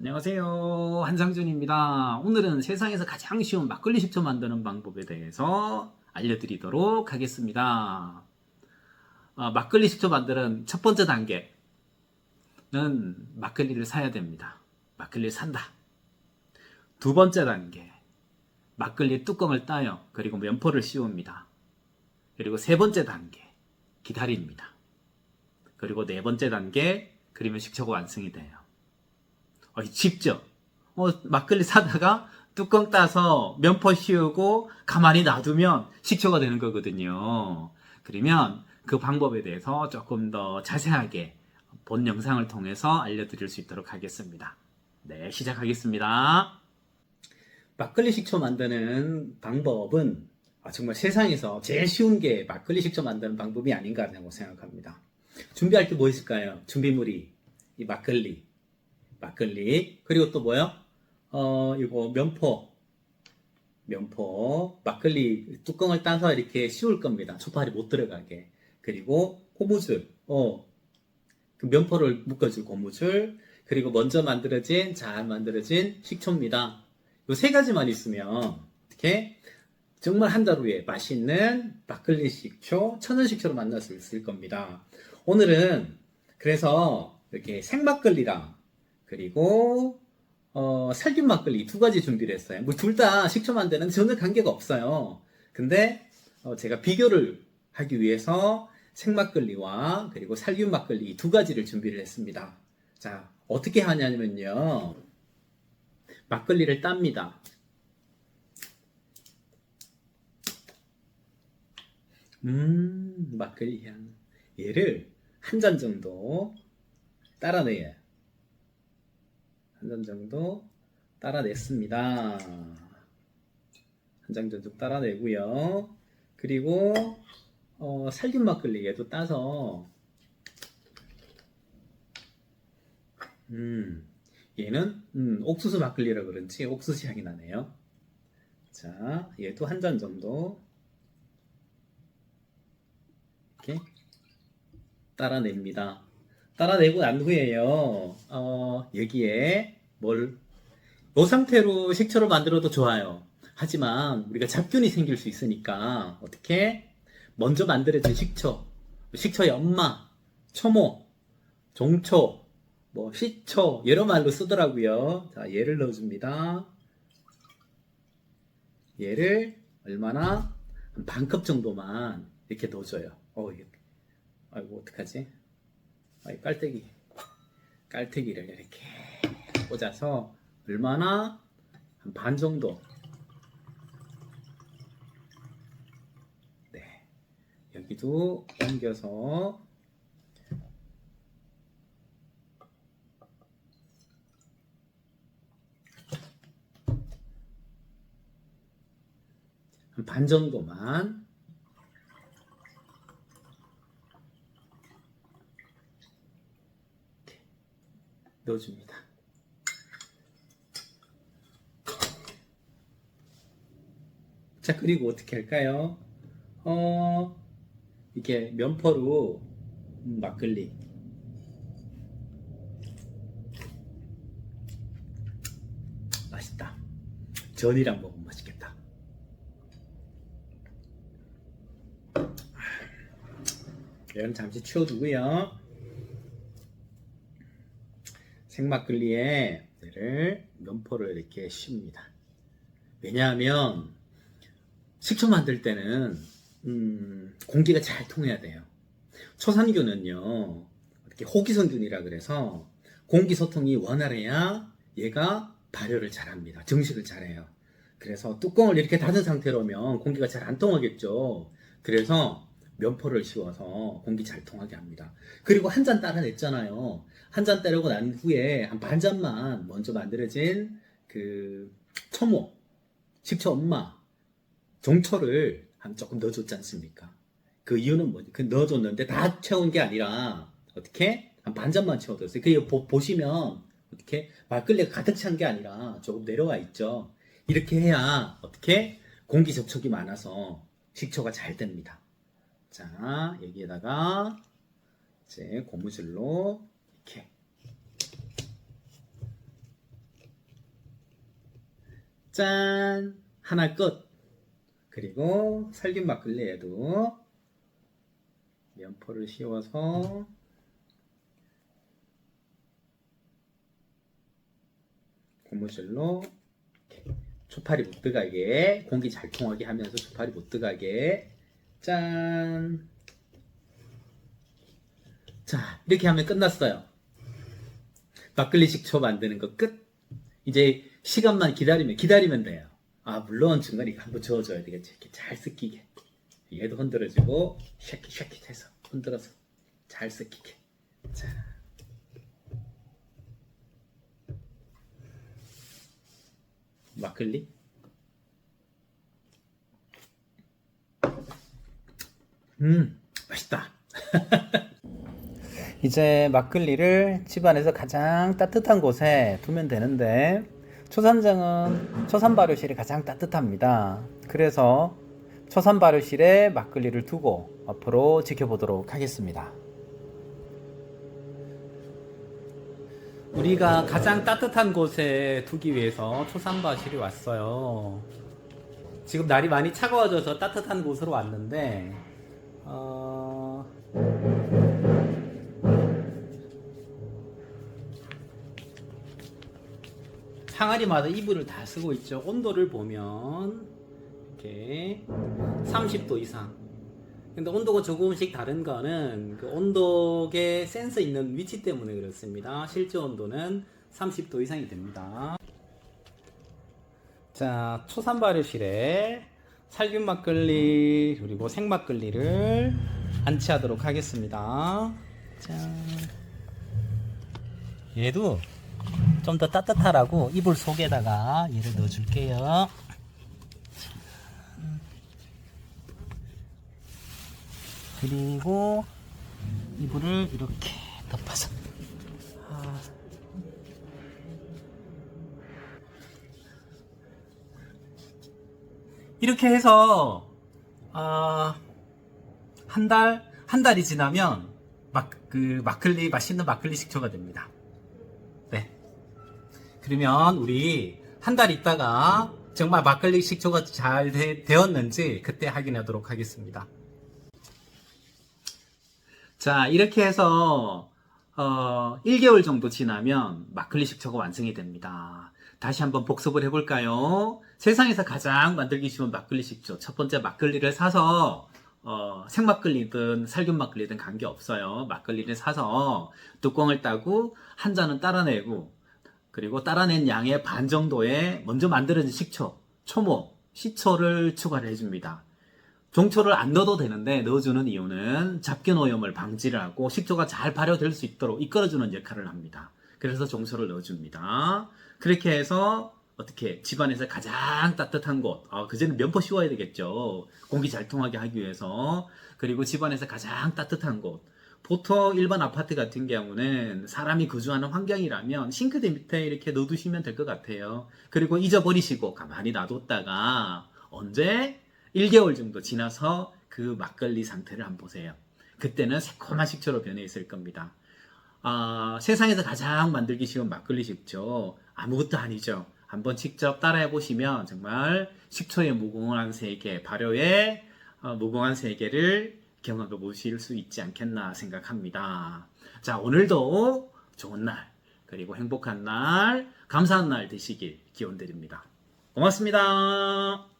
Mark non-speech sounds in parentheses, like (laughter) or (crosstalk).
안녕하세요. 한상준입니다. 오늘은 세상에서 가장 쉬운 막걸리 식초 만드는 방법에 대해서 알려드리도록 하겠습니다. 아, 막걸리 식초 만드는 첫 번째 단계는 막걸리를 사야 됩니다. 막걸리를 산다. 두 번째 단계, 막걸리 뚜껑을 따요. 그리고 면포를 씌웁니다. 그리고 세 번째 단계, 기다립니다. 그리고 네 번째 단계, 그리면 식초가 완성이 돼요. 어, 쉽죠? 어, 막걸리 사다가 뚜껑 따서 면포 씌우고 가만히 놔두면 식초가 되는 거거든요. 그러면 그 방법에 대해서 조금 더 자세하게 본 영상을 통해서 알려드릴 수 있도록 하겠습니다. 네, 시작하겠습니다. 막걸리 식초 만드는 방법은 아, 정말 세상에서 제일 쉬운 게 막걸리 식초 만드는 방법이 아닌가 라고 생각합니다. 준비할 게 뭐 있을까요? 준비물이 이 막걸리, 막걸리 그리고 또 뭐요? 어 이거 면포, 면포 막걸리 뚜껑을 따서 이렇게 씌울 겁니다. 초파리 못 들어가게 그리고 고무줄, 어그 면포를 묶어줄 고무줄 그리고 먼저 만들어진 잘 만들어진 식초입니다. 이 세 가지만 있으면 어떻게 정말 한 달 후에 맛있는 막걸리 식초, 천연 식초로 만날 수 있을 겁니다. 오늘은 그래서 이렇게 생막걸리랑 그리고 어, 살균 막걸리 두 가지 준비를 했어요. 뭐 둘 다 식초 만드는 전혀 관계가 없어요. 근데 어, 제가 비교를 하기 위해서 생막걸리와 그리고 살균 막걸리 두 가지를 준비를 했습니다. 자, 어떻게 하냐면요. 막걸리를 땁니다. 음, 막걸리 향. 얘를 한 잔 정도 따라내요. 한잔 정도 따라냈습니다. 한잔 정도 따라내고요. 그리고 어, 살균 막걸리 얘도 따서 음, 얘는 음, 옥수수 막걸리라 그런지 옥수수 향이 나네요. 자, 얘도 한 잔 정도 이렇게 따라냅니다. 따라내고 난 후에요. 어, 여기에 뭘, 이 상태로 식초로 만들어도 좋아요. 하지만 우리가 잡균이 생길 수 있으니까 어떻게? 먼저 만들어진 식초, 식초의 엄마, 초모, 종초, 뭐 시초 여러 말로 쓰더라고요. 자, 얘를 넣어줍니다. 얘를 얼마나 한 반컵 정도만 이렇게 넣어줘요. 어, 이게 아이고 어떡하지? 깔때기. 깔때기를 이렇게 꽂아서 얼마나? 한 반 정도. 네. 여기도 옮겨서 한 반 정도만 넣어줍니다. 자, 그리고 어떻게 할까요? 어, 이렇게 면포로 음, 막걸리. 맛있다. 전이랑 먹으면 맛있겠다. 이건 잠시 치워두고요. 생막걸리에 얘를 면포를 이렇게 씌웁니다. 왜냐하면 식초 만들 때는 음, 공기가 잘 통해야 돼요. 초산균은요 이렇게 호기성균이라 그래서 공기 소통이 원활해야 얘가 발효를 잘합니다. 증식을 잘해요. 그래서 뚜껑을 이렇게 닫은 상태로면 공기가 잘 안 통하겠죠. 그래서 면포를 씌워서 공기 잘 통하게 합니다. 그리고 한 잔 따라냈잖아요. 한 잔 따르고 난 후에 한 반 잔만 먼저 만들어진 그 초모, 식초 엄마, 종초를 한 조금 넣어줬지 않습니까? 그 이유는 뭐지? 그 넣어줬는데 다 채운 게 아니라 어떻게 한 반 잔만 채워뒀어요. 그 보, 보시면 어떻게 막걸리가 가득 찬 게 아니라 조금 내려와 있죠. 이렇게 해야 어떻게 공기 접촉이 많아서 식초가 잘 됩니다. 자, 여기에다가 이제 고무줄로 이렇게 짠! 하나 끝. 그리고 살균 막걸리에도 면포를 씌워서 고무줄로 이렇게 초파리 못 들어가게 공기 잘 통하게 하면서 초파리 못 들어가게 짠. 자, 이렇게 하면 끝났어요. 막걸리 식초 만드는 거 끝. 이제 시간만 기다리면 기다리면 돼요. 아 물론 중간에 이거 한번 저어줘야 되겠지. 이렇게 잘 섞이게. 얘도 흔들어주고 샤키 샤키 해서 흔들어서 잘 섞이게. 자. 막걸리. 음 맛있다. (laughs) 이제 막걸리를 집안에서 가장 따뜻한 곳에 두면 되는데 초산장은 초산 발효실이 가장 따뜻합니다. 그래서 초산 발효실에 막걸리를 두고 앞으로 지켜보도록 하겠습니다. 우리가 가장 따뜻한 곳에 두기 위해서 초산 발효실이 왔어요. 지금 날이 많이 차가워져서 따뜻한 곳으로 왔는데 어... 항아리마다 이불을 다 쓰고 있죠. 온도를 보면 이렇게 30도 이상. 근데 온도가 조금씩 다른 거는 그 온도계 센서 있는 위치 때문에 그렇습니다. 실제 온도는 30도 이상이 됩니다. 자, 초산 발효실에 살균 막걸리 그리고 생 막걸리를 안치하도록 하겠습니다. 짠. 얘도 좀 더 따뜻하라고 이불 속에다가 얘를 넣어줄게요. 그리고 이불을 이렇게 덮어서. 이렇게 해서 아, 한 달, 한 달이 지나면 막, 그 마클리, 맛있는 마클리 식초가 됩니다. 네. 그러면 우리 한 달 있다가 정말 막걸리 식초가 잘 되, 되었는지 그때 확인하도록 하겠습니다. 자, 이렇게 해서 어, 1개월 정도 지나면 막걸리 식초가 완성이 됩니다. 다시 한번 복습을 해볼까요? 세상에서 가장 만들기 쉬운 막걸리 식초. 첫 번째 막걸리를 사서 어, 생막걸리든 살균 막걸리든 관계 없어요. 막걸리를 사서 뚜껑을 따고 한 잔은 따라내고 그리고 따라낸 양의 반 정도의 먼저 만들어진 식초, 초모, 시초를 추가를 해줍니다. 종초를 안 넣어도 되는데 넣어주는 이유는 잡견 오염을 방지를 하고 식초가 잘 발효될 수 있도록 이끌어주는 역할을 합니다. 그래서 종초를 넣어줍니다. 그렇게 해서 어떻게 집안에서 가장 따뜻한 곳, 아, 그제는 면포 씌워야 되겠죠. 공기 잘 통하게 하기 위해서. 그리고 집안에서 가장 따뜻한 곳. 보통 일반 아파트 같은 경우는 사람이 거주하는 환경이라면 싱크대 밑에 이렇게 넣어두시면 될 것 같아요. 그리고 잊어버리시고 가만히 놔뒀다가 언제 1개월 정도 지나서 그 막걸리 상태를 한번 보세요. 그때는 새콤한 식초로 변해 있을 겁니다. 아, 세상에서 가장 만들기 쉬운 막걸리 식초 아무것도 아니죠. 한번 직접 따라해 보시면 정말 식초의 무궁한 세계, 발효의 어, 무궁한 세계를 경험해 보실 수 있지 않겠나 생각합니다. 자, 오늘도 좋은 날, 그리고 행복한 날, 감사한 날 되시길 기원 드립니다. 고맙습니다.